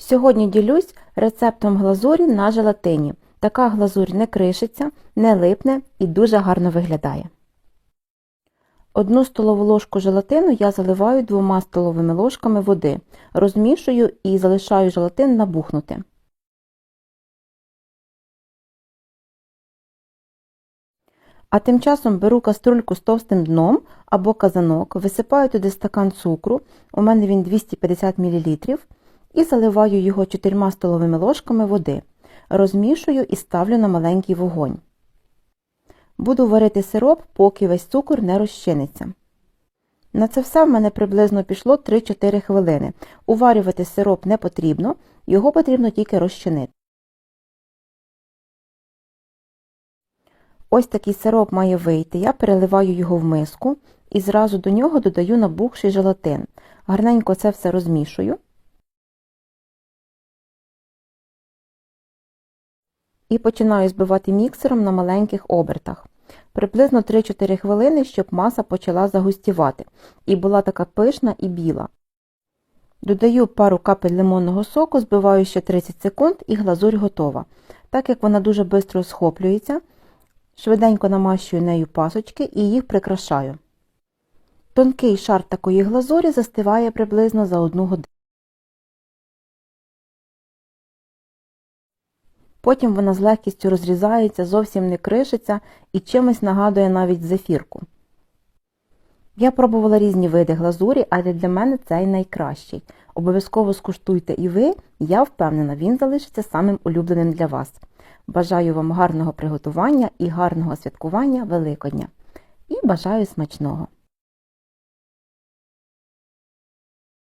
Сьогодні ділюсь рецептом глазурі на желатині. Така глазурь не кришиться, не липне і дуже гарно виглядає. Одну столову ложку желатину я заливаю двома столовими ложками води, розмішую і залишаю желатин набухнути. А тим часом беру каструльку з товстим дном або казанок, висипаю туди стакан цукру, у мене він 250 мл, і заливаю його 4 столовими ложками води. Розмішую і ставлю на маленький вогонь. Буду варити сироп, поки весь цукор не розчиниться. На це все в мене приблизно пішло 3-4 хвилини. Уварювати сироп не потрібно, його потрібно тільки розчинити. Ось такий сироп має вийти. Я переливаю його в миску і зразу до нього додаю набухший желатин. Гарненько це все розмішую. І починаю збивати міксером на маленьких обертах. Приблизно 3-4 хвилини, щоб маса почала загустівати і була така пишна і біла. Додаю пару капель лимонного соку, збиваю ще 30 секунд і глазурь готова. Так як вона дуже швидко схоплюється, швиденько намащую нею пасочки і їх прикрашаю. Тонкий шар такої глазурі застиває приблизно за 1 годину. Потім вона з легкістю розрізається, зовсім не кришиться і чимось нагадує навіть зефірку. Я пробувала різні види глазурі, але для мене цей найкращий. Обов'язково скуштуйте і ви, я впевнена, він залишиться самим улюбленим для вас. Бажаю вам гарного приготування і гарного святкування Великодня. І бажаю смачного!